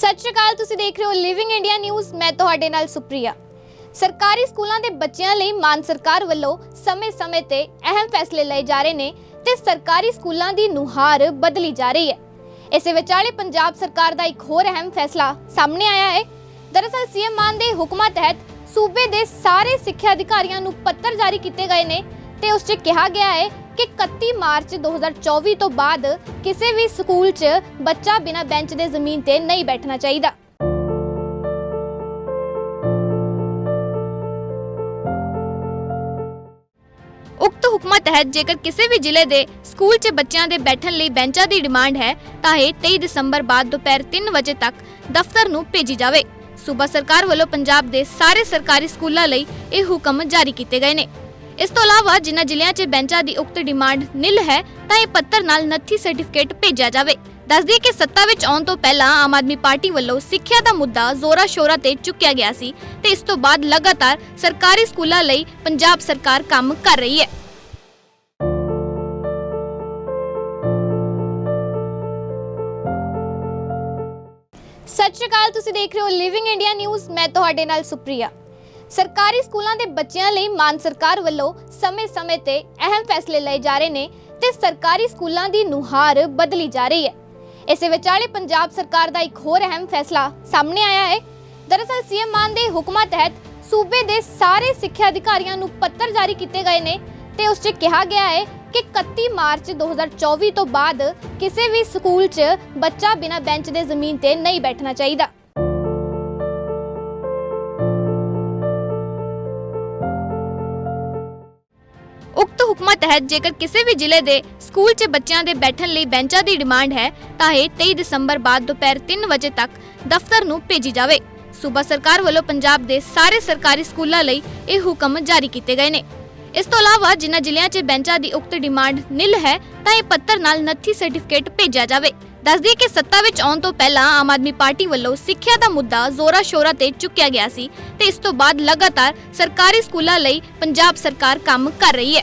ਸਤਿ ਸ਼੍ਰੀ ਅਕਾਲ, ਤੁਸੀਂ ਦੇਖ ਰਹੇ ਹੋ ਲਿਵਿੰਗ ਇੰਡੀਆ ਨਿਊਜ਼ ਮੈਂ ਤੁਹਾਡੇ ਨਾਲ ਸੁਪ੍ਰਿਆ। ਸਰਕਾਰੀ ਸਕੂਲਾਂ ਦੇ ਬੱਚਿਆਂ ਲਈ ਮਾਨ ਸਰਕਾਰ ਵੱਲੋਂ ਸਮੇਂ-ਸਮੇਂ ਤੇ ਅਹਿਮ ਫੈਸਲੇ ਲਏ ਜਾ ਰਹੇ ਨੇ ਤੇ ਸਰਕਾਰੀ ਸਕੂਲਾਂ ਦੀ ਨੁਹਾਰ ਬਦਲੀ ਜਾ ਰਹੀ ਹੈ। ਇਸੇ ਵਿਚਾਲੇ ਪੰਜਾਬ ਸਰਕਾਰ ਦਾ ਇੱਕ ਹੋਰ ਅਹਿਮ ਫੈਸਲਾ ਸਾਹਮਣੇ ਆਇਆ ਹੈ। ਦਰਅਸਲ, ਸੀਐਮ ਮਾਨ ਦੇ ਹੁਕਮਾਂ ਤਹਿਤ ਸੂਬੇ ਦੇ ਸਾਰੇ ਸਿੱਖਿਆ ਅਧਿਕਾਰੀਆਂ ਨੂੰ ਪੱਤਰ ਜਾਰੀ ਕੀਤੇ ਗਏ ਨੇ ਤੇ ਉਸ 'ਚ ਕਿਹਾ ਗਿਆ ਹੈ ਕਿ 31 ਮਾਰਚ 2024 ਤੋਂ ਬਾਅਦ ਕਿਸੇ ਵੀ ਸਕੂਲ 'ਚ ਬੱਚਾ ਬਿਨਾਂ ਬੈਂਚ ਦੇ ਜ਼ਮੀਨ ਤੇ ਨਹੀਂ ਬੈਠਣਾ ਚਾਹੀਦਾ। ਉਕਤ ਹੁਕਮਾਂ ਤਹਿਤ ਜੇਕਰ ਕਿਸੇ ਵੀ ਜ਼ਿਲ੍ਹੇ ਦੇ ਸਕੂਲ 'ਚ ਬੱਚਿਆਂ ਦੇ ਬੈਠਣ ਲਈ ਬੈਂਚਾਂ ਦੀ ਡਿਮਾਂਡ ਹੈ, ਤਾਂ ਇਹ 23 ਦਸੰਬਰ ਬਾਅਦ ਦੁਪਹਿਰ 3 ਵਜੇ ਤੱਕ ਦਫ਼ਤਰ ਨੂੰ ਭੇਜੀ ਜਾਵੇ। ਸੂਬਾ ਸਰਕਾਰ ਵੱਲੋਂ ਪੰਜਾਬ ਦੇ ਸਾਰੇ ਸਰਕਾਰੀ ਸਕੂਲਾਂ ਲਈ ਇਹ ਹੁਕਮ ਜਾਰੀ ਕੀਤੇ ਗਏ ਨੇ। ਇਸ ਤੋਂ ਇਲਾਵਾ ਜਿਨ੍ਹਾਂ ਜ਼ਿਲ੍ਹਿਆਂ 'ਚ ਬੈਂਚਾਂ ਦੀ ਉਕਤ ਡਿਮਾਂਡ ਨਿਲ ਹੈ, ਤਾਂ ਇਹ ਪੱਤਰ ਨਾਲ ਨੱਥੀ ਸਰਟੀਫਿਕੇਟ ਭੇਜਿਆ ਜਾਵੇ। ਦੱਸਦੀ ਕਿ ਸੱਤਾ ਵਿੱਚ ਆਉਣ ਤੋਂ ਪਹਿਲਾਂ ਆਮ ਆਦਮੀ ਪਾਰਟੀ ਵੱਲੋਂ ਸਿੱਖਿਆ ਦਾ ਮੁੱਦਾ ਜ਼ੋਰਾ ਸ਼ੋਰਾ ਤੇ ਚੁੱਕਿਆ ਗਿਆ ਸੀ ਤੇ ਇਸ ਤੋਂ ਬਾਅਦ ਲਗਾਤਾਰ ਸਰਕਾਰੀ ਸਕੂਲਾਂ ਲਈ ਪੰਜਾਬ ਸਰਕਾਰ ਕੰਮ ਕਰ ਰਹੀ ਹੈ। ਸਤਿ ਸ਼੍ਰੀ ਅਕਾਲ, ਤੁਸੀਂ ਦੇਖ ਰਹੇ ਹੋ ਲਿਵਿੰਗ ਇੰਡੀਆ ਨਿਊਜ਼ ਮੈਂ ਤੁਹਾਡੇ ਨਾਲ ਸੁਪ੍ਰਿਆ। ਸਰਕਾਰੀ ਸਕੂਲਾਂ ਦੇ ਬੱਚਿਆਂ ਲਈ ਮਾਨ ਸਰਕਾਰ ਵੱਲੋਂ ਸਮੇਂ-ਸਮੇਂ ਤੇ ਅਹਿਮ ਫੈਸਲੇ ਲਏ ਜਾ ਰਹੇ ਨੇ ਤੇ ਸਰਕਾਰੀ ਸਕੂਲਾਂ ਦੀ ਨੁਹਾਰ ਬਦਲੀ ਜਾ ਰਹੀ ਹੈ। ਇਸੇ ਵਿਚਾਲੇ ਪੰਜਾਬ ਸਰਕਾਰ ਦਾ ਇੱਕ ਹੋਰ ਅਹਿਮ ਫੈਸਲਾ ਸਾਹਮਣੇ ਆਇਆ ਹੈ। ਦਰਅਸਲ, ਸੀਐਮ ਮਾਨ ਦੇ ਹੁਕਮਾਂ ਤਹਿਤ ਸੂਬੇ ਦੇ ਸਾਰੇ ਸਿੱਖਿਆ ਅਧਿਕਾਰੀਆਂ ਨੂੰ ਪੱਤਰ ਜਾਰੀ ਕੀਤੇ ਗਏ ਨੇ ਤੇ ਉਸ 'ਚ ਕਿਹਾ ਗਿਆ ਹੈ ਕਿ 31 ਮਾਰਚ 2024 ਤੋਂ ਬਾਅਦ ਕਿਸੇ ਵੀ ਸਕੂਲ 'ਚ ਬੱਚਾ ਬਿਨਾਂ ਬੈਂਚ ਦੇ ਜ਼ਮੀਨ ਤੇ ਨਹੀਂ ਬੈਠਣਾ ਚਾਹੀਦਾ। ਹੁਕਮਾਂ ਤਹਿਤ ਜੇਕਰ ਕਿਸੇ ਵੀ ਜ਼ਿਲ੍ਹੇ ਦੇ ਸਕੂਲ 'ਚ ਬੱਚਿਆਂ ਦੇ ਬੈਠਣ ਲਈ ਬੈਂਚਾਂ ਦੀ ਡਿਮਾਂਡ ਹੈ, ਤਾਂ ਇਹ 23 ਦਸੰਬਰ ਬਾਅਦ ਦੁਪਹਿਰ 3 ਵਜੇ ਤੱਕ ਦਫ਼ਤਰ ਨੂੰ ਭੇਜੀ ਜਾਵੇ। ਸੂਬਾ ਸਰਕਾਰ ਵੱਲੋਂ ਪੰਜਾਬ ਦੇ ਸਾਰੇ ਸਰਕਾਰੀ ਸਕੂਲਾਂ ਲਈ ਇਹ ਹੁਕਮ ਜਾਰੀ ਕੀਤੇ ਗਏ ਨੇ। ਇਸ ਤੋਂ ਇਲਾਵਾ ਜਿਨ੍ਹਾਂ ਜ਼ਿਲ੍ਹਿਆਂ 'ਚ ਬੈਂਚਾਂ ਦੀ ਉਕਤ ਡਿਮਾਂਡ ਨਿਲ ਹੈ, ਤਾਂ ਇਹ ਪੱਤਰ ਨਾਲ ਨੱਥੀ ਸਰਟੀਫਿਕੇਟ ਭੇਜਿਆ ਜਾਵੇ। ਦੱਸਦੀ ਕਿ ਸੱਤਾ ਵਿੱਚ ਆਉਣ ਤੋਂ ਪਹਿਲਾਂ ਆਮ ਆਦਮੀ ਪਾਰਟੀ ਵੱਲੋਂ ਸਿੱਖਿਆ ਦਾ ਮੁੱਦਾ ਜ਼ੋਰਾ ਸ਼ੋਰਾ ਤੇ ਚੁੱਕਿਆ ਗਿਆ ਸੀ ਤੇ ਇਸ ਤੋਂ ਬਾਅਦ ਲਗਾਤਾਰ ਸਰਕਾਰੀ ਸਕੂਲਾਂ ਲਈ ਪੰਜਾਬ ਸਰਕਾਰ ਕੰਮ ਕਰ ਰਹੀ ਹੈ।